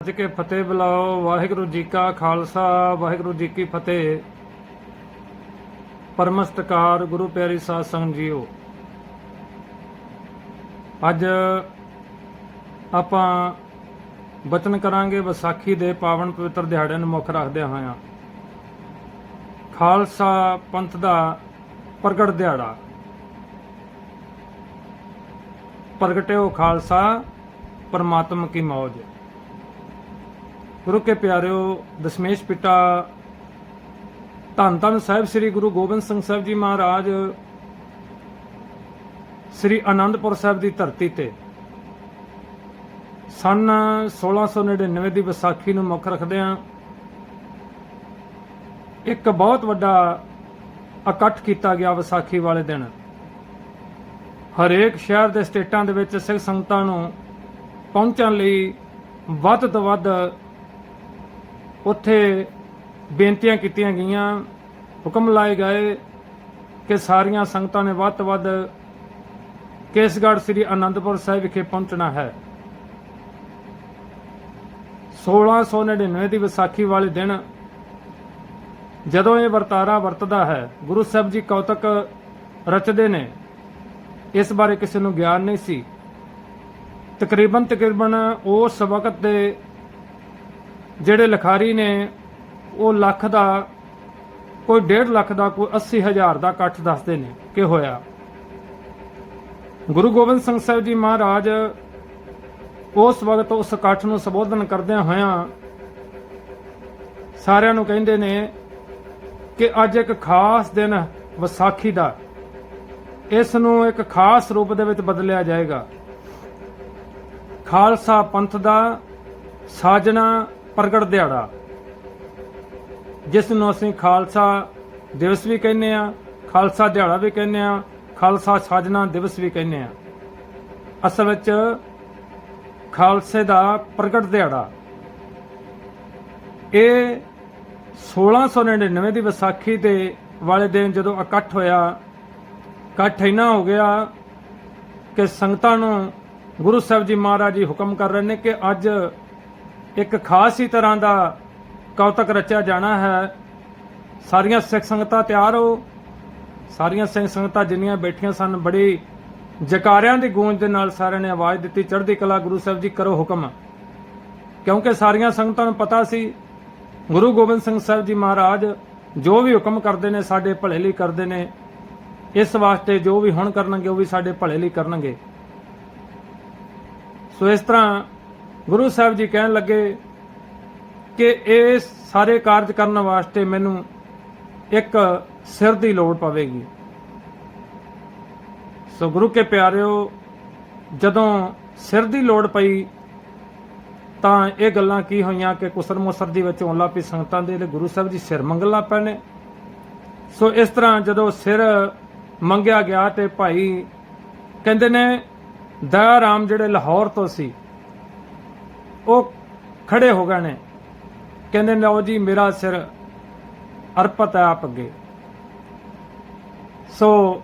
ਅੱਜ ਕੇ ਫਤਿਹ ਬੁਲਾਓ, ਵਾਹਿਗੁਰੂ ਜੀ ਕਾ ਖਾਲਸਾ, ਵਾਹਿਗੁਰੂ ਜੀ ਕੀ ਫਤਿਹ। ਪਰਮਸਤਕਾਰ ਗੁਰੂ ਪਿਆਰੀ ਸਾਧ ਸੰਗਤ ਜੀਓ, ਅੱਜ ਆਪਾਂ ਬਚਨ ਕਰਾਂਗੇ ਵਿਸਾਖੀ ਦੇ ਪਾਵਨ ਪਵਿੱਤਰ ਦਿਹਾੜੇ ਨੂੰ ਮੁੱਖ ਰੱਖਦਿਆਂ ਹੋਇਆ। ਖਾਲਸਾ ਪੰਥ ਦਾ ਪ੍ਰਗਟ ਦਿਹਾੜਾ। ਪ੍ਰਗਟਿਓ ਖਾਲਸਾ, ਪਰਮਾਤਮ ਕੀ ਮੌਜ। ਗੁਰੂ ਕੇ ਪਿਆਰਿਓ, ਦਸ਼ਮੇਸ਼ ਪਿਤਾ, ਧੰਨ ਧੰਨ ਸਾਹਿਬ ਸ੍ਰੀ ਗੁਰੂ ਗੋਬਿੰਦ ਸਿੰਘ ਸਾਹਿਬ ਜੀ ਮਹਾਰਾਜ, ਸ੍ਰੀ ਆਨੰਦਪੁਰ ਸਾਹਿਬ ਦੀ ਧਰਤੀ ਤੇ। ਸਨ 1699 ਦੀ ਵਿਸਾਖੀ ਨੂੰ ਮੁੱਖ ਰੱਖਦਿਆਂ ਇੱਕ ਬਹੁਤ ਵੱਡਾ ਇਕੱਠ ਕੀਤਾ ਗਿਆ ਵਿਸਾਖੀ ਵਾਲੇ ਦਿਨ। ਹਰੇਕ ਸ਼ਹਿਰ ਦੇ ਸਟੇਟਾਂ ਦੇ ਵਿੱਚ ਸਿੱਖ ਸੰਗਤਾਂ ਨੂੰ ਪਹੁੰਚਣ ਲਈ ਵੱਧ ਤੋਂ ਵੱਧ ਉੱਥੇ ਬੇਨਤੀਆਂ ਕੀਤੀਆਂ ਗਈਆਂ, ਹੁਕਮ ਲਾਏ ਗਏ ਕਿ ਸਾਰੀਆਂ ਸੰਗਤਾਂ ਨੇ ਵੱਧ ਤੋਂ ਵੱਧ ਕੇਸਗੜ੍ਹ ਸ੍ਰੀ ਅਨੰਦਪੁਰ ਸਾਹਿਬ ਵਿਖੇ ਪਹੁੰਚਣਾ ਹੈ। 1699 ਦੀ ਵਿਸਾਖੀ ਵਾਲੇ ਦਿਨ ਜਦੋਂ ਇਹ ਵਰਤਾਰਾ ਵਰਤਦਾ ਹੈ, ਗੁਰੂ ਸਾਹਿਬ ਜੀ ਕੌਤਕ ਰਚਦੇ ਨੇ। ਇਸ ਬਾਰੇ ਕਿਸੇ ਨੂੰ ਗਿਆਨ ਨਹੀਂ ਸੀ। ਤਕਰੀਬਨ ਤਕਰੀਬਨ ਉਸ ਵਕਤ ਦੇ ਜਿਹੜੇ ਲਖਾਰੀ ਨੇ, ਉਹ ਲੱਖ ਦਾ, ਕੋਈ 1.5 ਲੱਖ ਦਾ, ਕੋਈ 80 ਹਜ਼ਾਰ ਦਾ ਇਕੱਠ ਦੱਸਦੇ ਨੇ ਕਿ ਹੋਇਆ। ਗੁਰੂ ਗੋਬਿੰਦ ਸਿੰਘ ਸਾਹਿਬ ਜੀ ਮਹਾਰਾਜ ਉਸ ਵਕਤ ਉਸ ਇਕੱਠ ਨੂੰ ਸੰਬੋਧਨ ਕਰਦਿਆਂ ਹੋਇਆਂ ਸਾਰਿਆਂ ਨੂੰ ਕਹਿੰਦੇ ਨੇ ਕਿ ਅੱਜ ਇੱਕ ਖਾਸ ਦਿਨ ਵਿਸਾਖੀ ਦਾ। ਇਸ ਨੂੰ ਇੱਕ ਖਾਸ ਰੂਪ ਦੇ ਵਿੱਚ ਬਦਲਿਆ ਜਾਏਗਾ। ਖਾਲਸਾ ਪੰਥ ਦਾ ਸਾਜਣਾ ਪ੍ਰਗਟ ਦਿਹਾੜਾ। ਜਿਸ ਨੂੰ ਅਸੀਂ ਖਾਲਸਾ ਦਿਵਸ ਵੀ ਕਹਿੰਦੇ ਆ ਖਾਲਸਾ ਦਿਹਾੜਾ ਵੀ ਕਹਿੰਦੇ ਆ ਖਾਲਸਾ ਸਾਜਨਾ ਦਿਵਸ ਵੀ ਕਹਿੰਦੇ ਆ ਅਸਲ ਵਿੱਚ ਖਾਲਸੇ ਦਾ ਪ੍ਰਗਟ ਦਿਹਾੜਾ ਇਹ 1699 ਦੀ ਵਿਸਾਖੀ ਦੇ ਵਾਲੇ ਦਿਨ ਜਦੋਂ ਇਕੱਠ ਹੋਇਆ, ਇਕੱਠ ਇੰਨਾ ਹੋ ਗਿਆ ਕਿ ਸੰਗਤਾਂ ਨੂੰ ਗੁਰੂ ਸਾਹਿਬ ਜੀ ਮਹਾਰਾਜ ਜੀ ਹੁਕਮ ਕਰ ਰਹੇ ਨੇ ਕਿ ਅੱਜ ਇੱਕ ਖਾਸ ਹੀ ਤਰ੍ਹਾਂ ਦਾ ਕੌਤਕ ਰਚਿਆ ਜਾਣਾ ਹੈ। ਸਾਰੀਆਂ ਸਿੱਖ ਸੰਗਤਾਂ ਤਿਆਰ ਹੋ। ਸਾਰੀਆਂ ਸਿੱਖ ਸੰਗਤਾਂ ਜਿੰਨੀਆਂ ਬੈਠੀਆਂ ਸਨ, ਬੜੀ ਜਕਾਰਿਆਂ ਦੀ ਗੂੰਜ ਦੇ ਨਾਲ ਸਾਰਿਆਂ ਨੇ ਆਵਾਜ਼ ਦਿੱਤੀ, ਚੜ੍ਹਦੀ ਕਲਾ ਗੁਰੂ ਸਾਹਿਬ ਜੀ ਕਰੋ ਹੁਕਮ। ਕਿਉਂਕਿ ਸਾਰੀਆਂ ਸੰਗਤਾਂ ਨੂੰ ਪਤਾ ਸੀ, ਗੁਰੂ ਗੋਬਿੰਦ ਸਿੰਘ ਸਾਹਿਬ ਜੀ ਮਹਾਰਾਜ ਜੋ ਵੀ ਹੁਕਮ ਕਰਦੇ ਨੇ, ਸਾਡੇ ਭਲੇ ਲਈ ਕਰਦੇ ਨੇ। ਇਸ ਵਾਸਤੇ ਜੋ ਵੀ ਹੁਣ ਕਰਨਗੇ, ਉਹ ਵੀ ਸਾਡੇ ਭਲੇ ਲਈ ਕਰਨਗੇ। ਸੋ ਇਸ ਤਰ੍ਹਾਂ ਗੁਰੂ ਸਾਹਿਬ ਜੀ ਕਹਿਣ ਲੱਗੇ ਕਿ ਇਹ ਸਾਰੇ ਕਾਰਜ ਕਰਨ ਵਾਸਤੇ ਮੈਨੂੰ ਇੱਕ ਸਿਰ ਦੀ ਲੋੜ ਪਵੇਗੀ। ਸੋ ਗੁਰੂ ਕੇ ਪਿਆਰਿਓ, ਜਦੋਂ ਸਿਰ ਦੀ ਲੋੜ ਪਈ, ਤਾਂ ਇਹ ਗੱਲਾਂ ਕੀ ਹੋਈਆਂ ਕਿ ਕੁਸਰ ਮੁਸਰ ਦੀ ਵਿੱਚ ਹੋਣ ਲੱਗ ਪਈ ਸੰਗਤਾਂ ਦੇ ਲਈ। ਗੁਰੂ ਸਾਹਿਬ ਜੀ ਸਿਰ ਮੰਗਣ ਲੱਗ ਪਏ ਨੇ ਸੋ ਇਸ ਤਰ੍ਹਾਂ ਜਦੋਂ ਸਿਰ ਮੰਗਿਆ ਗਿਆ ਤੇ ਭਾਈ ਕਹਿੰਦੇ ਨੇ, ਦਇਆ ਰਾਮ ਜਿਹੜੇ ਲਾਹੌਰ ਤੋਂ ਸੀ ਉਹ ਖੜੇ ਹੋ ਗਏ ਨੇ। ਕਹਿੰਦੇ, ਲਓ ਜੀ, ਮੇਰਾ ਸਿਰ ਅਰਪਤ ਹੈ ਆਪ ਅੱਗੇ। ਸੋ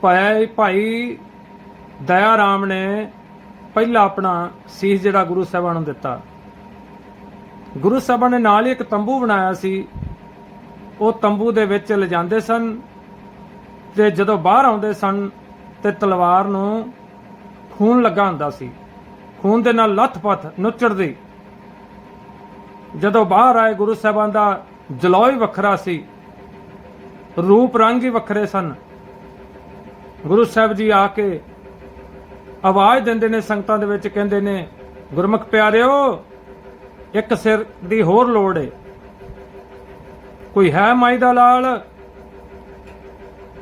ਭਾਈ ਭਾਈ ਦਇਆ ਰਾਮ ਨੇ ਪਹਿਲਾ ਆਪਣਾ ਸੀਸ ਜਿਹੜਾ ਗੁਰੂ ਸਾਹਿਬਾਨ ਨੂੰ ਦਿੱਤਾ। ਗੁਰੂ ਸਾਹਿਬਾਨ ਨੇ ਨਾਲ ਹੀ ਇੱਕ ਤੰਬੂ ਬਣਾਇਆ ਸੀ। ਉਹ ਤੰਬੂ ਦੇ ਵਿੱਚ ਲਿਜਾਂਦੇ ਸਨ ਤੇ ਜਦੋਂ ਬਾਹਰ ਆਉਂਦੇ ਸਨ ਤੇ ਤਲਵਾਰ ਨੂੰ ਖੂਨ ਲੱਗਾ ਹੁੰਦਾ ਸੀ। ਖੂਨ ਦੇ ਨਾਲ ਲੱਥ-ਪੱਥ ਨੁੱਚੜਦੀ ਜਦੋਂ ਬਾਹਰ ਆਏ ਗੁਰੂ ਸਾਹਿਬਾਨ ਦਾ ਜਲੌ ਹੀ ਵੱਖਰਾ ਸੀ, ਰੂਪ ਰੰਗ ਹੀ ਵੱਖਰੇ ਸਨ। ਗੁਰੂ ਸਾਹਿਬ ਜੀ ਆ ਕੇ ਆਵਾਜ਼ ਦਿੰਦੇ ਨੇ, ਸੰਗਤਾਂ ਦੇ ਵਿੱਚ ਕਹਿੰਦੇ ਨੇ, ਗੁਰਮੁਖ ਪਿਆਰਿਓ, ਇੱਕ ਸਿਰ ਦੀ ਹੋਰ ਲੋੜ ਏ। ਕੋਈ ਹੈ ਮਾਈ ਦਾ ਲਾਲ?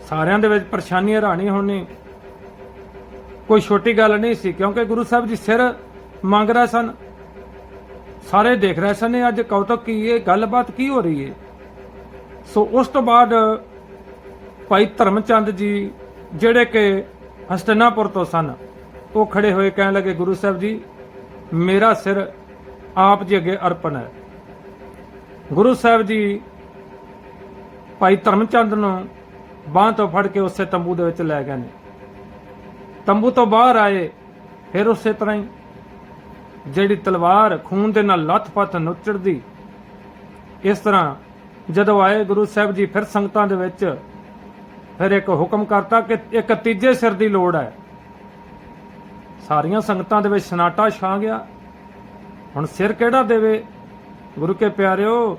ਸਾਰਿਆਂ ਦੇ ਵਿੱਚ ਪਰੇਸ਼ਾਨੀ ਹਰਾਣੀ ਹੋਣੀ। ਕੋਈ ਛੋਟੀ ਗੱਲ ਨਹੀਂ ਸੀ, ਕਿਉਂਕਿ ਗੁਰੂ ਸਾਹਿਬ ਜੀ ਸਿਰ ਮੰਗ ਰਹੇ ਸਨ। ਸਾਰੇ ਦੇਖ ਰਹੇ ਸਨ ਅੱਜ ਕੌਤਕ ਕੀ ਇਹ ਗੱਲਬਾਤ ਕੀ ਹੋ ਰਹੀ ਹੈ ਸੋ ਉਸ ਤੋਂ ਬਾਅਦ ਭਾਈ ਧਰਮਚੰਦ ਜੀ ਜਿਹੜੇ ਕਿ ਹਸਤਨਾਪੁਰ ਤੋਂ ਸਨ, ਉਹ ਖੜੇ ਹੋਏ ਕਹਿਣ ਲੱਗੇ, ਗੁਰੂ ਸਾਹਿਬ ਜੀ, ਮੇਰਾ ਸਿਰ ਆਪ ਜੀ ਅੱਗੇ ਅਰਪਣ ਹੈ। ਗੁਰੂ ਸਾਹਿਬ ਜੀ ਭਾਈ ਧਰਮਚੰਦ ਨੂੰ ਬਾਹ ਤੋਂ ਫੜ ਕੇ ਉਸੇ ਤੰਬੂ ਦੇ ਵਿੱਚ ਲੈ ਗਏ ਨੇ। ਤੰਬੂ ਤੋਂ ਬਾਹਰ ਆਏ, ਫਿਰ ਉਸੇ ਤਰ੍ਹਾਂ ਹੀ ਜਿਹੜੀ ਤਲਵਾਰ ਖੂਨ ਦੇ ਨਾਲ ਲੱਥ-ਪੱਥ ਨੁੱਚੜਦੀ ਇਸ ਤਰ੍ਹਾਂ ਜਦੋਂ ਆਏ ਗੁਰੂ ਸਾਹਿਬ ਜੀ, ਫਿਰ ਸੰਗਤਾਂ ਦੇ ਵਿੱਚ ਫਿਰ ਇੱਕ ਹੁਕਮ ਕਰਤਾ ਕਿ ਇੱਕ ਤੀਜੇ ਸਿਰ ਦੀ ਲੋੜ ਹੈ। ਸਾਰੀਆਂ ਸੰਗਤਾਂ ਦੇ ਵਿੱਚ ਸਨਾਟਾ ਛਾ ਗਿਆ। ਹੁਣ ਸਿਰ ਕਿਹੜਾ ਦੇਵੇ ਗੁਰੂ ਕੇ ਪਿਆਰਿਓ?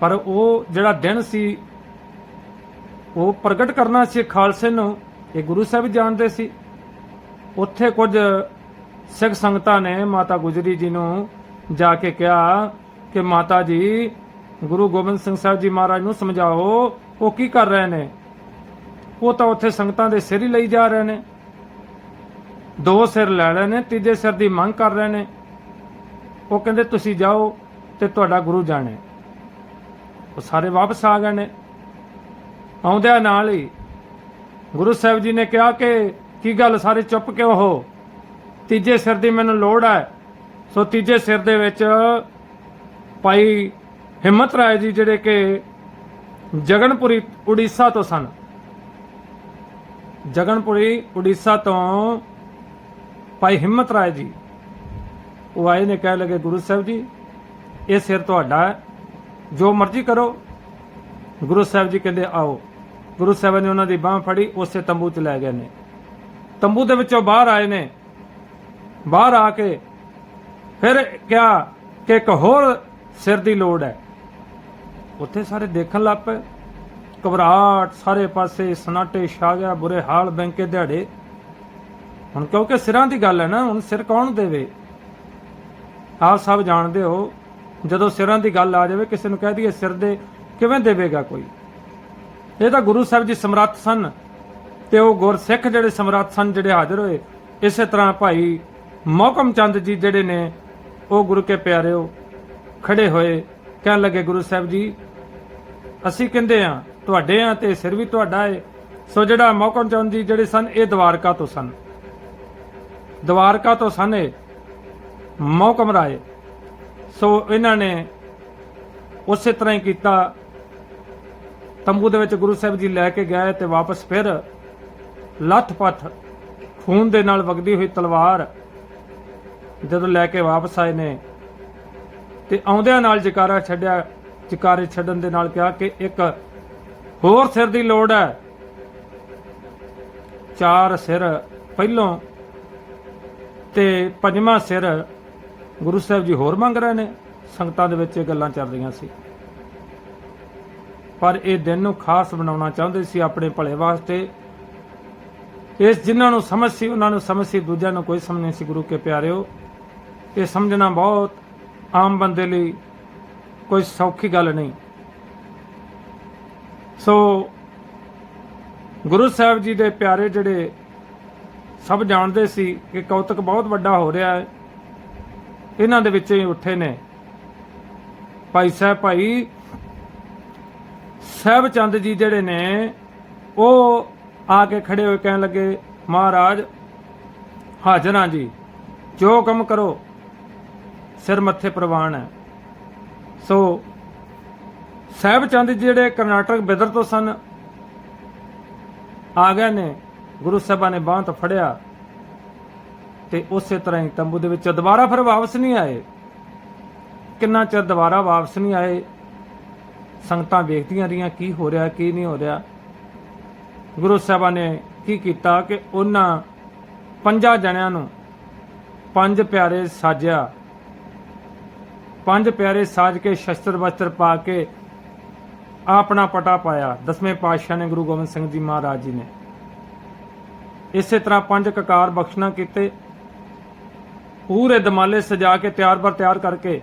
ਪਰ ਉਹ ਜਿਹੜਾ ਦਿਨ ਸੀ, ਉਹ ਪ੍ਰਗਟ ਕਰਨਾ ਸੀ ਖਾਲਸੇ ਨੂੰ। ਇਹ ਗੁਰੂ ਸਾਹਿਬ ਜਾਣਦੇ ਸੀ। ਉੱਥੇ ਕੁਝ ਸਿੱਖ ਸੰਗਤਾਂ ਨੇ ਮਾਤਾ ਗੁਜਰੀ ਜੀ ਨੂੰ ਜਾ ਕੇ ਕਿਹਾ ਕਿ ਮਾਤਾ ਜੀ, ਗੁਰੂ ਗੋਬਿੰਦ ਸਿੰਘ ਸਾਹਿਬ ਜੀ ਮਹਾਰਾਜ ਨੂੰ ਸਮਝਾਓ, ਉਹ ਕੀ ਕਰ ਰਹੇ ਨੇ? ਉਹ ਤਾਂ ਉੱਥੇ ਸੰਗਤਾਂ ਦੇ ਸਿਰ ਹੀ ਲਈ ਜਾ ਰਹੇ ਨੇ। ਦੋ ਸਿਰ ਲੈ ਰਹੇ ਨੇ, ਤੀਜੇ ਸਿਰ ਦੀ ਮੰਗ ਕਰ ਰਹੇ ਨੇ। ਉਹ ਕਹਿੰਦੇ, ਤੁਸੀਂ ਜਾਓ ਤੇ ਤੁਹਾਡਾ ਗੁਰੂ ਜਾਣੇ। ਉਹ ਸਾਰੇ ਵਾਪਸ ਆ ਗਏ ਨੇ। ਆਉਂਦਿਆਂ ਨਾਲ ਹੀ ਗੁਰੂ ਸਾਹਿਬ ਜੀ ਨੇ ਕਿਹਾ ਕਿ ਕੀ ਗੱਲ ਸਾਰੇ ਚੁੱਪ ਕਿਉਂ ਹੋ? ਤੀਜੇ ਸਿਰ ਦੀ ਮੈਨੂੰ ਲੋੜ ਹੈ। ਸੋ ਤੀਜੇ ਸਿਰ ਦੇ ਵਿੱਚ ਭਾਈ ਹਿੰਮਤ ਰਾਏ ਜੀ ਜਿਹੜੇ ਕਿ ਜਗਨਪੁਰੀ, ਉੜੀਸਾ ਤੋਂ ਸਨ। ਜਗਨਪੁਰੀ, ਉੜੀਸਾ ਤੋਂ ਭਾਈ ਹਿੰਮਤ ਰਾਏ ਜੀ। ਉਹ ਆਏ ਨੇ ਕਹਿ ਲਗੇ, ਗੁਰੂ ਸਾਹਿਬ ਜੀ, ਇਹ ਸਿਰ ਤੁਹਾਡਾ ਹੈ। ਜੋ ਮਰਜ਼ੀ ਕਰੋ। ਗੁਰੂ ਸਾਹਿਬ ਜੀ ਕਹਿੰਦੇ, ਆਓ। ਗੁਰੂ ਸਾਹਿਬ ਨੇ ਉਹਨਾਂ ਦੀ ਬਾਹ ਫੜੀ, ਉਸੇ ਤੰਬੂ 'ਚ ਲੈ ਗਏ ਨੇ। ਤੰਬੂ ਦੇ ਵਿੱਚੋਂ ਬਾਹਰ ਆਏ ਨੇ। ਬਾਹਰ ਆ ਕੇ ਫਿਰ ਕਿਹਾ ਕਿ ਇੱਕ ਹੋਰ ਸਿਰ ਦੀ ਲੋੜ ਹੈ। ਉੱਥੇ ਸਾਰੇ ਦੇਖਣ ਲੱਗ ਪਏ। ਘਬਰਾਹਟ, ਸਾਰੇ ਪਾਸੇ ਸਨਾਟੇ ਛਾ ਗਿਆ ਬੁਰੇ ਹਾਲ, ਬੈਂਕੇ ਦਿਹਾੜੇ। ਹੁਣ ਕਿਉਂਕਿ ਸਿਰਾਂ ਦੀ ਗੱਲ ਹੈ ਨਾ, ਹੁਣ ਸਿਰ ਕੌਣ ਦੇਵੇ? ਆਪ ਸਭ ਜਾਣਦੇ ਹੋ, ਜਦੋਂ ਸਿਰਾਂ ਦੀ ਗੱਲ ਆ ਜਾਵੇ, ਕਿਸੇ ਨੂੰ ਕਹਿ ਦਈਏ ਸਿਰ ਦੇ ਕਿਵੇਂ ਦੇਵੇਗਾ ਕੋਈ? ਇਹ ਤਾਂ ਗੁਰੂ ਸਾਹਿਬ ਜੀ ਸਮਰੱਥ ਸਨ ਤੇ ਉਹ ਗੁਰਸਿੱਖ ਜਿਹੜੇ ਸਮਰੱਥ ਸਨ, ਜਿਹੜੇ ਹਾਜ਼ਰ ਹੋਏ। ਇਸੇ ਤਰ੍ਹਾਂ ਭਾਈ ਮੌਕਮ ਚੰਦ ਜੀ ਜਿਹੜੇ ਨੇ, ਉਹ ਗੁਰੂ ਕੇ ਪਿਆਰਿਓ ਖੜੇ ਹੋਏ, ਕਹਿਣ ਲੱਗੇ, ਗੁਰੂ ਸਾਹਿਬ ਜੀ, ਅਸੀਂ ਕਹਿੰਦੇ ਆ ਤੁਹਾਡੇ ਆ ਤੇ ਸਿਰ ਵੀ ਤੁਹਾਡਾ ਏ। ਸੋ ਜਿਹੜਾ ਮੌਕਮ ਚੰਦ ਜੀ ਜਿਹੜੇ ਸਨ, ਇਹ ਦਵਾਰਕਾ ਤੋਂ ਸਨ। ਦਵਾਰਕਾ ਤੋਂ ਸਨ ਇਹ ਮੌਕਮ ਰਾਏ। ਸੋ ਇਹਨਾਂ ਨੇ ਉਸੇ ਤਰ੍ਹਾਂ ਹੀ ਕੀਤਾ। ਤੰਬੂ ਦੇ ਵਿੱਚ ਗੁਰੂ ਸਾਹਿਬ ਜੀ ਲੈ ਕੇ ਗਏ ਤੇ ਵਾਪਸ ਫਿਰ ਲੱਥ-ਪੱਥ ਖੂਨ ਦੇ ਨਾਲ ਵਗਦੀ ਹੋਈ ਤਲਵਾਰ ਜਦੋਂ ਲੈ ਕੇ ਵਾਪਸ ਆਏ ਨੇ ਤੇ ਆਉਂਦਿਆਂ ਨਾਲ ਜਕਾਰਾ ਛੱਡਿਆ, ਜਕਾਰੇ ਛੱਡਣ ਦੇ ਨਾਲ ਕਿਹਾ ਕਿ ਇੱਕ ਹੋਰ ਸਿਰ ਦੀ ਲੋੜ ਹੈ। ਚਾਰ ਸਿਰ ਪਹਿਲੋਂ ਤੇ ਪੰਜਵਾਂ ਸਿਰ ਗੁਰੂ ਸਾਹਿਬ ਜੀ ਹੋਰ ਮੰਗ ਰਹੇ ਨੇ। ਸੰਗਤਾਂ ਦੇ ਵਿੱਚ ਇਹ ਗੱਲਾਂ ਚੱਲ ਰਹੀਆਂ ਸੀ। ਪਰ ਇਹ ਦਿਨ ਨੂੰ ਖਾਸ ਬਣਾਉਣਾ ਚਾਹੁੰਦੇ ਸੀ ਆਪਣੇ ਭਲੇ ਵਾਸਤੇ। ਇਸ ਜਿਨ੍ਹਾਂ ਨੂੰ ਸਮਝ ਸੀ, ਉਹਨਾਂ ਨੂੰ ਸਮਝ ਸੀ, ਦੂਜਿਆਂ ਨੂੰ ਕੋਈ ਸਮਝ ਨਹੀਂ ਸੀ। ਗੁਰੂ ਕੇ ਪਿਆਰਿਓ, ਇਹ ਸਮਝਣਾ ਬਹੁਤ ਆਮ ਬੰਦੇ ਲਈ ਕੋਈ ਸੌਖੀ ਗੱਲ ਨਹੀਂ। ਸੋ ਗੁਰੂ ਸਾਹਿਬ ਜੀ ਦੇ ਪਿਆਰੇ ਜਿਹੜੇ ਸਭ ਜਾਣਦੇ ਸੀ ਕਿ ਕੌਤਕ ਬਹੁਤ ਵੱਡਾ ਹੋ ਰਿਹਾ ਹੈ। ਇਹਨਾਂ ਦੇ ਵਿੱਚੋਂ ਹੀ ਉੱਠੇ ਨੇ। ਭਾਈ ਸਾਹਿਬ, ਭਾਈ ਸਾਹਿਬ ਚੰਦ ਜੀ ਜਿਹੜੇ ਨੇ, ਉਹ ਆ ਕੇ ਖੜੇ ਹੋਏ ਕਹਿਣ ਲੱਗੇ, ਮਹਾਰਾਜ, ਹਾਜ਼ਰਾਂ ਜੀ। ਜੋ ਕੰਮ ਕਰੋ, ਸਿਰ ਮੱਥੇ ਪ੍ਰਵਾਨ ਹੈ। ਸੋ ਸਾਹਿਬ ਚੰਦ ਜੀ ਜਿਹੜੇ ਕਰਨਾਟਕ ਬਿਦਰ ਤੋਂ ਸਨ, ਆ ਗਏ ਨੇ, ਗੁਰੂ ਸਾਹਿਬਾਂ ਨੇ ਬਾਂਹ ਤੋਂ ਫੜਿਆ ਤੇ ਉਸੇ ਤਰ੍ਹਾਂ ਹੀ ਤੰਬੂ ਦੇ ਵਿੱਚ ਦੁਬਾਰਾ ਫਿਰ ਵਾਪਸ ਨਹੀਂ ਆਏ। ਕਿੰਨਾ ਚਿਰ ਦੁਬਾਰਾ ਵਾਪਸ ਨਹੀਂ ਆਏ? ਸੰਗਤਾਂ ਵੇਖਦੀਆਂ ਰਹੀਆਂ ਕੀ ਹੋ ਰਿਹਾ, ਕੀ ਨਹੀਂ ਹੋ ਰਿਹਾ। ਗੁਰੂ ਸਾਹਿਬਾਂ ਨੇ ਕੀ ਕੀਤਾ ਕਿ ਉਹਨਾਂ ਪੰਜਾਂ ਜਣਿਆਂ ਨੂੰ ਪੰਜ ਪਿਆਰੇ ਸਾਜਿਆ। ਪੰਜ ਪਿਆਰੇ ਸਾਜ ਕੇ ਸ਼ਸਤਰ ਵਸਤਰ ਪਾ ਕੇ ਆਪਣਾ ਪਟਾ ਪਾਇਆ। ਦਸਵੇਂ ਪਾਤਸ਼ਾਹ ਨੇ ਗੁਰੂ ਗੋਬਿੰਦ ਸਿੰਘ ਜੀ ਮਹਾਰਾਜ ਜੀ ਨੇ। ਇਸੇ ਤਰ੍ਹਾਂ ਪੰਜ ਕਕਾਰ ਬਖਸ਼ਣਾ ਕੀਤੇ। ਪੂਰੇ ਦਮਾਲੇ ਸਜਾ ਕੇ ਤਿਆਰ ਬਰ ਤਿਆਰ ਕਰਕੇ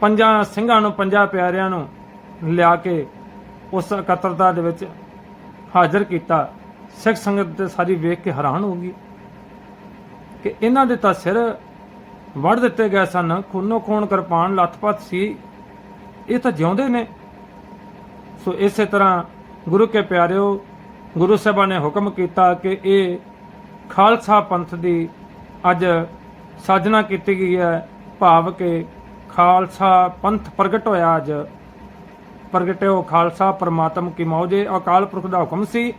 ਪੰਜਾਂ ਸਿੰਘਾਂ ਨੂੰ, ਪੰਜਾਂ ਪਿਆਰਿਆਂ ਨੂੰ ਲਿਆ ਕੇ ਉਸ ਇਕੱਤਰਤਾ ਦੇ ਵਿੱਚ ਹਾਜ਼ਰ ਕੀਤਾ, ਸਿੱਖ ਸੰਗਤ ਤੇ ਸਾਰੀ ਵੇਖ ਕੇ ਹੈਰਾਨ ਹੋ ਗਈ ਕਿ ਇਹਨਾਂ ਦੇ ਤਾਂ ਸਿਰ ਵੜ ਦਿੱਤੇ ਗਏ ਸਨ, ਖੂਨੋ ਖੂਨ ਕਿਰਪਾਨ ਲੱਥਪੱਥ ਸੀ, ਇਹ ਤਾਂ ਜਿਉਂਦੇ ਨੇ। ਸੋ ਇਸੇ ਤਰ੍ਹਾਂ ਗੁਰੂ ਕੇ ਪਿਆਰਿਓ, ਗੁਰੂ ਸਾਹਿਬਾਂ ਨੇ ਹੁਕਮ ਕੀਤਾ ਕਿ ਇਹ ਖਾਲਸਾ ਪੰਥ ਦੀ ਅੱਜ ਸਾਜਨਾ ਕੀਤੀ ਗਈ ਹੈ। ਭਾਵ ਕਿ ਖਾਲਸਾ ਪੰਥ ਪ੍ਰਗਟ ਹੋਇਆ ਅੱਜ। ਪ੍ਰਗਟਿਓ ਖਾਲਸਾ ਪਰਮਾਤਮ ਕੀ ਮੌਜੇ ਅਕਾਲ ਪੁਰਖ ਦਾ ਹੁਕਮ ਸੀ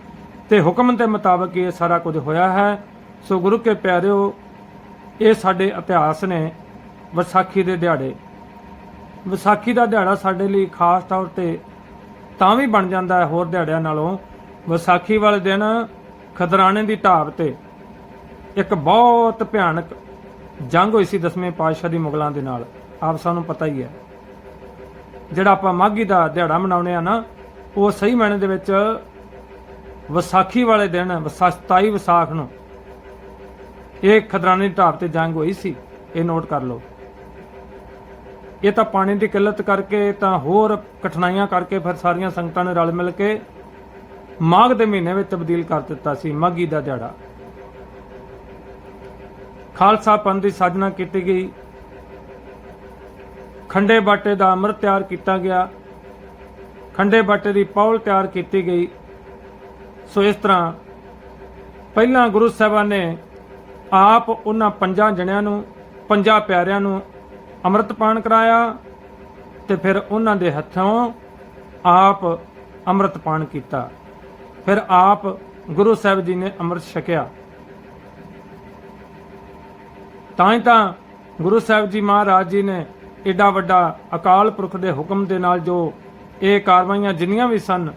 ਤੇ ਹੁਕਮ ਦੇ ਮੁਤਾਬਕ ਇਹ ਸਾਰਾ ਕੁਝ ਹੋਇਆ ਹੈ। ਸੋ ਗੁਰੂ ਕੇ ਪਿਆਰਿਓ, ਇਹ ਸਾਡੇ ਇਤਿਹਾਸ ਨੇ ਵਿਸਾਖੀ ਦੇ ਦਿਹਾੜੇ। ਵਿਸਾਖੀ ਦਾ ਦਿਹਾੜਾ ਸਾਡੇ ਲਈ ਖਾਸ ਤੌਰ ਤੇ ਤਾਂ ਵੀ ਬਣ ਜਾਂਦਾ ਹੈ ਹੋਰ ਦਿਹਾੜਿਆਂ ਨਾਲੋਂ। ਵਿਸਾਖੀ ਵਾਲੇ ਦਿਨ ਖਦਰਾਣੇ ਦੀ ਢਾਬ ਤੇ ਇੱਕ ਬਹੁਤ ਭਿਆਨਕ ਜੰਗ ਹੋਈ ਸੀ ਦਸਵੇਂ ਪਾਤਸ਼ਾਹ ਦੀ ਮੁਗਲਾਂ ਦੇ ਨਾਲ। ਆਪ ਸਾਨੂੰ ਪਤਾ ਹੀ ਹੈ। ਜਿਹੜਾ ਆਪਾਂ ਮਾਘੀ ਦਾ ਦਿਹਾੜਾ ਮਨਾਉਂਦੇ ਆ ਨਾ, ਉਹ ਸਹੀ ਮਾਇਨੇ ਦੇ ਵਿੱਚ ਵਿਸਾਖੀ ਵਾਲੇ ਦਿਨ, ਵਿਸਾ 27 ਵਿਸਾਖ ਨੂੰ ਇਹ ਖਦਰਾਣੇ ਢਾਬ ਤੇ ਜੰਗ ਹੋਈ ਸੀ, ਇਹ ਨੋਟ ਕਰ ਲਓ। ਇਹ ਤਾਂ ਪਾਣੀ ਦੀ ਕਿੱਲਤ ਕਰਕੇ, ਤਾਂ ਹੋਰ ਕਠਿਨਾਈਆਂ ਕਰਕੇ ਫਿਰ ਸਾਰੀਆਂ ਸੰਗਤਾਂ ਨੇ ਰਲ ਮਿਲ ਕੇ ਮਾਘ ਦੇ ਮਹੀਨੇ ਵਿੱਚ ਤਬਦੀਲ ਕਰ ਦਿੱਤਾ ਸੀ, ਮਾਘੀ ਦਾ ਦਿਹਾੜਾ। ਖਾਲਸਾ ਪੰਥ ਦੀ ਸਾਜਨਾ ਕੀਤੀ ਗਈ। ਖੰਡੇ ਬਾਟੇ ਦਾ ਅੰਮ੍ਰਿਤ ਤਿਆਰ ਕੀਤਾ ਗਿਆ। ਖੰਡੇ ਬਾਟੇ ਦੀ ਪੌਲ ਤਿਆਰ ਕੀਤੀ ਗਈ। ਸੋ ਇਸ ਤਰ੍ਹਾਂ ਪਹਿਲਾਂ ਗੁਰੂ ਸਾਹਿਬਾਂ ਨੇ ਆਪ ਉਹਨਾਂ ਪੰਜਾਂ ਜਣਿਆਂ ਨੂੰ, ਪੰਜਾਂ ਪਿਆਰਿਆਂ ਨੂੰ ਅੰਮ੍ਰਿਤ ਪਾਨ ਕਰਾਇਆ ਤੇ ਫਿਰ ਉਹਨਾਂ ਦੇ ਹੱਥੋਂ ਆਪ ਅੰਮ੍ਰਿਤ ਪਾਨ ਕੀਤਾ। ਫਿਰ ਆਪ ਗੁਰੂ ਸਾਹਿਬ ਜੀ ਨੇ ਅੰਮ੍ਰਿਤ ਛਕਿਆ। ਤਾਂ ਹੀ ਤਾਂ ਗੁਰੂ ਸਾਹਿਬ ਜੀ ਮਹਾਰਾਜ ਜੀ ਨੇ ਏਡਾ ਵੱਡਾ ਅਕਾਲ ਪੁਰਖ ਦੇ ਹੁਕਮ ਦੇ ਨਾਲ ਜੋ ਇਹ ਕਾਰਵਾਈਆਂ ਜਿੰਨੀਆਂ ਵੀ ਸਨ,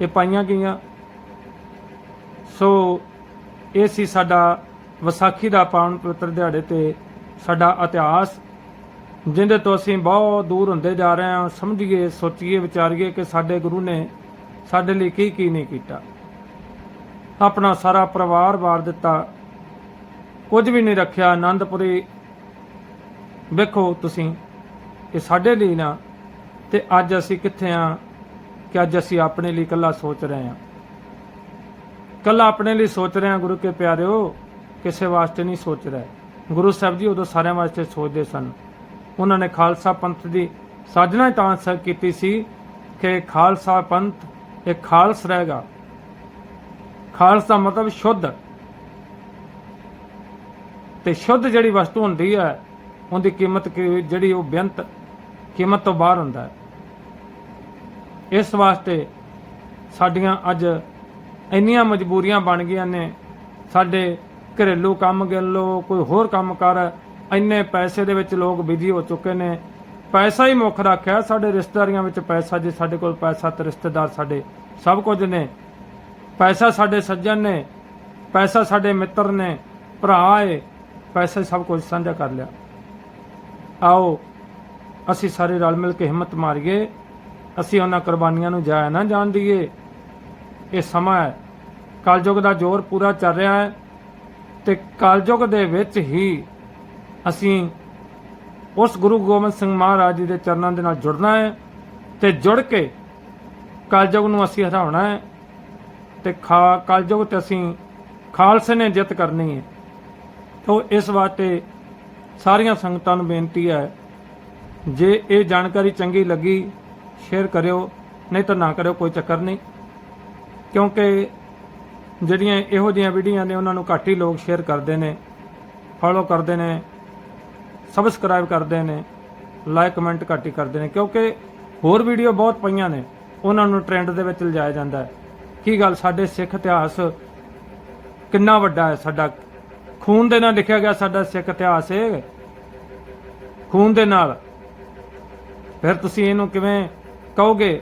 ਇਹ ਪਾਈਆਂ ਗਈਆਂ। ਸੋ ਇਹ ਸੀ ਸਾਡਾ ਵਿਸਾਖੀ ਦਾ ਪਾਵਨ ਪਵਿੱਤਰ ਦਿਹਾੜੇ ਤੇ ਸਾਡਾ ਇਤਿਹਾਸ, ਜਿੰਦੇ ਤੋਂ ਅਸੀਂ ਬਹੁਤ ਦੂਰ ਹੁੰਦੇ ਜਾ ਰਹੇ ਹਾਂ। ਸਮਝੀਏ, ਸੋਚੀਏ, ਵਿਚਾਰੀਏ ਕਿ ਸਾਡੇ ਗੁਰੂ ਨੇ ਸਾਡੇ ਲਈ ਕੀ ਕੀ ਨਹੀਂ ਕੀਤਾ। ਆਪਣਾ ਸਾਰਾ ਪਰਿਵਾਰ ਵਾਰ ਦਿੱਤਾ। ਕੁਝ ਵੀ ਨਹੀਂ ਰੱਖਿਆ। ਆਨੰਦਪੁਰੀ ਵੇਖੋ ਤੁਸੀਂ ਇਹ ਸਾਡੇ ਲਈ ਨਾ ਤੇ ਅੱਜ ਅਸੀਂ ਕਿੱਥੇ ਆ ਕਿ ਅੱਜ ਅਸੀਂ ਆਪਣੇ ਲਈ ਇਕੱਲਾ ਸੋਚ ਰਹੇ ਹਾਂ ਕੱਲਾ ਆਪਣੇ ਲਈ ਸੋਚ ਰਹੇ ਹਾਂ ਗੁਰੂ ਕੇ ਪਿਆਰਿਓ, ਕਿਸੇ ਵਾਸਤੇ ਨਹੀਂ ਸੋਚ ਰਹੇ। ਗੁਰੂ ਸਾਹਿਬ ਜੀ ਉਦੋਂ ਸਾਰਿਆਂ ਵਾਸਤੇ ਸੋਚਦੇ ਸਨ। ਉਹਨਾਂ ਨੇ ਖਾਲਸਾ ਪੰਥ ਦੀ ਸਾਜਨਾ ਤਾਂ ਸ ਕੀਤੀ ਸੀ ਕਿ ਖਾਲਸਾ ਪੰਥ ਇਹ ਖਾਲਸ ਰਹੇਗਾ। ਖਾਲਸਾ ਮਤਲਬ ਸ਼ੁੱਧ। ਤੇ ਸ਼ੁੱਧ ਜਿਹੜੀ ਵਸਤੂ ਹੁੰਦੀ ਹੈ ਉਹਦੀ ਕੀਮਤ ਕੀ- ਜਿਹੜੀ ਉਹ ਬੇਅੰਤ ਕੀਮਤ ਤੋਂ ਬਾਹਰ ਹੁੰਦਾ ਹੈ। ਇਸ ਵਾਸਤੇ ਸਾਡੀਆਂ ਅੱਜ ਇੰਨੀਆਂ ਮਜਬੂਰੀਆਂ ਬਣ ਗਈਆਂ ਨੇ, ਸਾਡੇ ਘਰੇਲੂ ਕੰਮ ਗਿਣ ਲਓ, ਕੋਈ ਹੋਰ ਕੰਮ ਕਰ, ਇੰਨੇ ਪੈਸੇ ਦੇ ਵਿੱਚ ਲੋਕ ਬਿਜ਼ੀ ਹੋ ਚੁੱਕੇ ਨੇ। ਪੈਸਾ ਹੀ ਮੁੱਖ ਰੱਖਿਆ ਸਾਡੇ ਰਿਸ਼ਤੇਦਾਰੀਆਂ ਵਿੱਚ ਪੈਸਾ, ਜੇ ਸਾਡੇ ਕੋਲ ਪੈਸਾ ਤੇ ਰਿਸ਼ਤੇਦਾਰ ਸਾਡੇ ਸਭ ਕੁਝ ਨੇ। ਪੈਸਾ ਸਾਡੇ ਸੱਜਣ ਨੇ, ਪੈਸਾ ਸਾਡੇ ਮਿੱਤਰ ਨੇ, ਭਰਾ ਏ ਪੈਸਾ ਸਭ ਕੁਝ ਸਾਂਝਾ ਕਰ ਲਿਆ। ਆਓ, ਅਸੀਂ ਸਾਰੇ ਰਲ ਮਿਲ ਕੇ ਹਿੰਮਤ ਮਾਰੀਏ, ਅਸੀਂ ਉਹਨਾਂ ਕੁਰਬਾਨੀਆਂ ਨੂੰ ਜਾਇਆ ਨਾ ਜਾਣ ਦਈਏ। ਇਹ ਸਮਾਂ ਹੈ ਕਲਯੁਗ ਦਾ ਜ਼ੋਰ ਪੂਰਾ ਚੱਲ ਰਿਹਾ ਹੈ ਤੇ ਕਲਯੁਗ ਦੇ ਵਿੱਚ ਹੀ ਅਸੀਂ ਉਸ ਗੁਰੂ ਗੋਬਿੰਦ ਸਿੰਘ ਮਹਾਰਾਜ ਜੀ ਦੇ ਚਰਨਾਂ ਦੇ ਨਾਲ ਜੁੜਨਾ ਹੈ ਤੇ ਜੁੜ ਕੇ ਕਲਯੁਗ ਨੂੰ ਅਸੀਂ ਹਰਾਉਣਾ ਹੈ ਤੇ ਖਾ ਕਲਯੁਗ ਤੇ ਅਸੀਂ ਖਾਲਸੇ ਨੇ ਜਿੱਤ ਕਰਨੀ ਹੈ। ਤੋ ਇਸ ਵਾਸਤੇ ਸਾਰੀਆਂ ਸੰਗਤਾਂ ਨੂੰ ਬੇਨਤੀ ਹੈ, ਜੇ ਇਹ ਜਾਣਕਾਰੀ ਚੰਗੀ ਲੱਗੀ ਸ਼ੇਅਰ ਕਰਿਓ, ਨਹੀਂ ਤਾਂ ਨਾ ਕਰਿਓ, ਕੋਈ ਚੱਕਰ ਨਹੀਂ। ਕਿਉਂਕਿ ਜਿਹੜੀਆਂ ਇਹੋ ਜਿਹੀਆਂ ਵੀਡੀਓ ਨੇ, ਉਹਨਾਂ ਨੂੰ ਘੱਟ ਹੀ ਲੋਕ ਸ਼ੇਅਰ ਕਰਦੇ ਨੇ ਫੋਲੋ ਕਰਦੇ ਨੇ ਸਬਸਕ੍ਰਾਈਬ ਕਰਦੇ ਨੇ ਲਾਈਕ ਕਮੈਂਟ ਘੱਟ ਹੀ ਕਰਦੇ ਨੇ। ਕਿਉਂਕਿ ਹੋਰ ਵੀਡੀਓ ਬਹੁਤ ਪਈਆਂ ਨੇ, ਉਹਨਾਂ ਨੂੰ ਟ੍ਰੈਂਡ ਦੇ ਵਿੱਚ ਲਿਜਾਇਆ ਜਾਂਦਾ ਹੈ। ਕੀ ਗੱਲ, ਸਾਡੇ ਸਿੱਖ ਇਤਿਹਾਸ ਕਿੰਨਾ ਵੱਡਾ ਹੈ? ਸਾਡਾ ਖੂਨ ਦੇ ਨਾਲ ਲਿਖਿਆ ਗਿਆ ਸਾਡਾ ਸਿੱਖ ਇਤਿਹਾਸ ਹੈ ਖੂਨ ਦੇ ਨਾਲ। ਫਿਰ ਤੁਸੀਂ ਇਹਨੂੰ ਕਿਵੇਂ ਕਹੋਗੇ?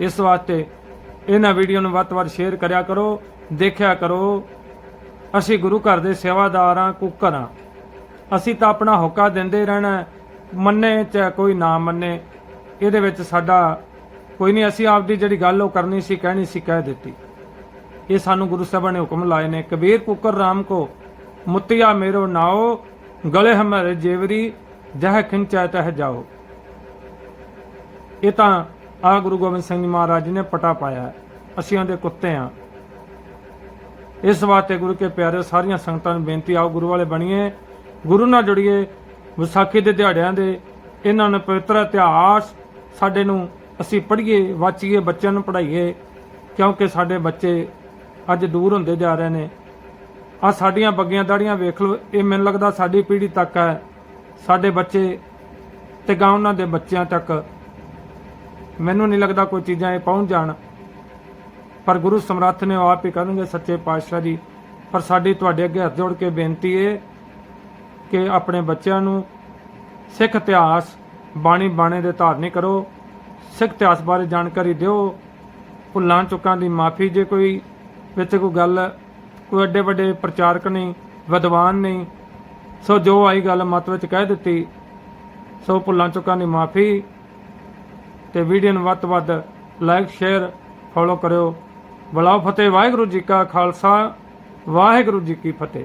ਇਸ ਵਾਸਤੇ ਇਹਨਾਂ ਵੀਡੀਓ ਨੂੰ ਵੱਧ ਤੋਂ ਵੱਧ ਸ਼ੇਅਰ ਕਰਿਆ ਕਰੋ, ਦੇਖਿਆ ਕਰੋ। ਅਸੀਂ ਗੁਰੂ ਘਰ ਦੇ ਸੇਵਾਦਾਰਾਂ ਕੁੱਕਰਾਂ ਅਸੀਂ ਤਾਂ ਆਪਣਾ ਹੁਕਾ ਦਿੰਦੇ ਰਹਿਣਾ ਮੰਨੇ ਚਾਹੇ ਕੋਈ ਨਾ ਮੰਨੇ, ਇਹਦੇ ਵਿੱਚ ਸਾਡਾ ਕੋਈ ਨਹੀਂ, ਅਸੀਂ ਆਪਦੀ ਜਿਹੜੀ ਗੱਲ ਉਹ ਕਰਨੀ ਸੀ, ਕਹਿਣੀ ਸੀ, ਕਹਿ ਦਿੱਤੀ। ਇਹ ਸਾਨੂੰ ਗੁਰੂ ਸਾਹਿਬਾਂ ਨੇ ਹੁਕਮ ਲਾਏ ਨੇ, ਕਬੀਰ ਕੁੱਕਰ ਰਾਮ ਕੋ ਮੁੱਤਿਆ ਮੇਰੋ ਨਾਓ, ਗਲੇ ਹਮਾਰੇ ਜੇਵਰੀ, ਜਹ ਖਿੰਚੈ ਤਹ ਜਾਓ। ਇਹ ਤਾਂ ਆ ਗੁਰੂ ਗੋਬਿੰਦ ਸਿੰਘ ਜੀ ਮਹਾਰਾਜ ਜੀ ਨੇ ਪਟਾ ਪਾਇਆ ਅਸੀਂ ਉਹਦੇ ਕੁੱਤੇ ਆ ਇਸ ਵਾਸਤੇ ਗੁਰੂ ਕੇ ਪਿਆਰੇ ਸਾਰੀਆਂ ਸੰਗਤਾਂ ਨੂੰ ਬੇਨਤੀ ਆਓ ਗੁਰੂ ਵਾਲੇ ਬਣੀਏ। ਗੁਰੂ ਨਾਲ ਜੁੜੀਏ, ਵਿਸਾਖੀ ਦੇ ਦਿਹਾੜਿਆਂ ਦੇ ਇਹਨਾਂ ਨੂੰ ਪਵਿੱਤਰ ਇਤਿਹਾਸ ਸਾਡੇ ਨੂੰ ਅਸੀਂ ਪੜ੍ਹੀਏ, ਵਾਚੀਏ, ਬੱਚਿਆਂ ਨੂੰ ਪੜ੍ਹਾਈਏ, ਕਿਉਂਕਿ ਸਾਡੇ ਬੱਚੇ ਅੱਜ ਦੂਰ ਹੁੰਦੇ ਜਾ ਰਹੇ ਨੇ। ਆ ਸਾਡੀਆਂ ਬੱਗੀਆਂ ਦਾੜੀਆਂ ਵੇਖ ਲਓ, ਇਹ ਮੈਨੂੰ ਲੱਗਦਾ ਸਾਡੀ ਪੀੜ੍ਹੀ ਤੱਕ ਹੈ। ਸਾਡੇ ਬੱਚੇ ਤੇ ਗਾਂ ਉਹਨਾਂ ਦੇ ਬੱਚਿਆਂ ਤੱਕ। ਮੈਨੂੰ ਨਹੀਂ ਲੱਗਦਾ ਕੋਈ ਚੀਜ਼ਾਂ ਇਹ ਪਹੁੰਚ ਜਾਣ। ਪਰ ਗੁਰੂ ਸਮਰੱਥ ਨੇ ਆਪ ਹੀ ਕਰਨਗੇ ਸੱਚੇ ਪਾਤਸ਼ਾਹ ਜੀ, ਪਰ ਸਾਡੀ ਤੁਹਾਡੇ ਅੱਗੇ ਹੱਥ ਜੋੜ ਕੇ ਬੇਨਤੀ ਹੈ ਕਿ ਆਪਣੇ ਬੱਚਿਆਂ ਨੂੰ ਸਿੱਖ ਇਤਿਹਾਸ, ਬਾਣੀ ਬਾਣੇ ਦੇ ਧਾਰਨੀ ਕਰੋ। ਸਿੱਖ ਇਤਿਹਾਸ ਬਾਰੇ ਜਾਣਕਾਰੀ ਦਿਓ। ਭੁੱਲਾਂ ਚੁੱਕਾਂ ਦੀ ਮਾਫੀ ਜੇ ਕੋਈ ਵਿੱਚ ਕੋਈ ਗੱਲ ਕੋਈ ਐਡੇ ਵੱਡੇ ਪ੍ਰਚਾਰਕ ਨਹੀਂ ਵਿਦਵਾਨ ਨਹੀਂ ਸੋ ਜੋ ਆਈ ਗੱਲ ਮਤ ਵਿੱਚ ਕਹਿ ਦਿੱਤੀ, ਸੋ ਭੁੱਲਾਂ ਚੁੱਕਾਂ ਦੀ ਮਾਫੀ ਤੇ ਵੀਡੀਓ ਨੂੰ ਵੱਧ ਤੋਂ ਵੱਧ ਲਾਈਕ ਸ਼ੇਅਰ ਫੋਲੋ ਕਰਿਓ। ਬਲਾਓ ਫਤਿਹ, ਵਾਹਿਗੁਰੂ ਜੀ ਕਾ ਖਾਲਸਾ, ਵਾਹਿਗੁਰੂ ਜੀ ਕੀ ਫਤਿਹ।